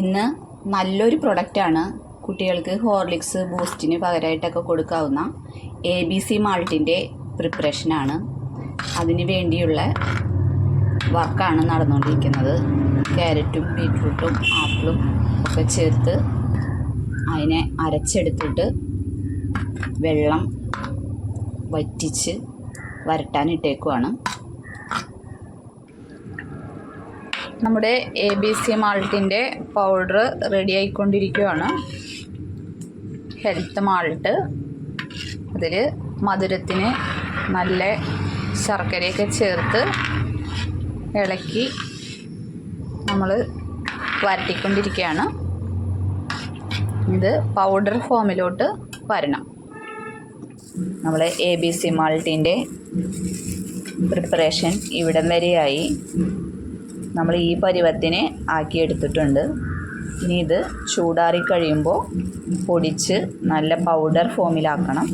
ഇന്ന് നല്ലൊരു പ്രൊഡക്റ്റാണ് കുട്ടികൾക്ക് ഹോർലിക്സ് ബൂസ്റ്റിന് പകരമായിട്ടൊക്കെ കൊടുക്കാവുന്ന എ ബി സി മാൾട്ടിന്റെ പ്രിപ്പറേഷനാണ് അതിന് വേണ്ടിയുള്ള വർക്കാണ് നടന്നുകൊണ്ടിരിക്കുന്നത്. ക്യാരറ്റും ബീട്രൂട്ടും ആപ്പിളും ഒക്കെ ചേർത്ത് അതിനെ അരച്ചെടുത്തിട്ട് വെള്ളം വറ്റിച്ച് വരട്ടാനിട്ടേക്കുവാണ്. നമ്മുടെ എ ബി സി മാൾട്ടിന്റെ പൗഡർ റെഡി ആയിക്കൊണ്ടിരിക്കുകയാണ് ഹെൽത്ത് മാൾട്ട് അതിൽ മധുരത്തിന് നല്ല ശർക്കരയൊക്കെ ചേർത്ത് ഇളക്കി നമ്മൾ വരട്ടിക്കൊണ്ടിരിക്കുകയാണ്. ഇത് പൗഡർ ഫോമിലോട്ട് വരണം. നമ്മൾ എ ബി സി മാൾട്ടിന്റെ പ്രിപ്പറേഷൻ ഇവിടം വരെയായി. നമ്മൾ ഈ പരുവത്തിന് ആക്കിയെടുത്തിട്ടുണ്ട്. ഇനി ഇത് ചൂടാറി കഴിയുമ്പോൾ പൊടിച്ച് നല്ല പൗഡർ ഫോമിലാക്കണം.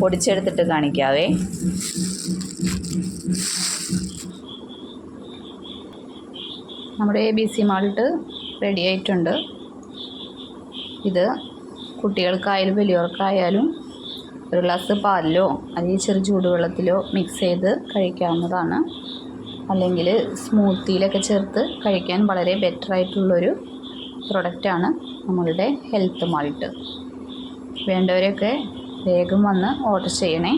പൊടിച്ചെടുത്തിട്ട് കാണിക്കാവേ. നമ്മുടെ A B C malt ready ആയിട്ടുണ്ട്. ഇത് കുട്ടികൾക്കായാലും വലിയവർക്കായാലും ഒരു ഗ്ലാസ് പാലിലോ അല്ലെങ്കിൽ ചെറു ചൂടുവെള്ളത്തിലോ മിക്സ് ചെയ്ത് കഴിക്കാവുന്നതാണ്. അല്ലെങ്കിൽ സ്മൂത്തിയിലൊക്കെ ചേർത്ത് കഴിക്കാൻ വളരെ ബെറ്റർ ആയിട്ടുള്ളൊരു പ്രൊഡക്റ്റാണ് നമ്മളുടെ ഹെൽത്ത് മാൾട്ട് വേണ്ടവരൊക്കെ വേഗം വന്ന് ഓർഡർ ചെയ്യണേ.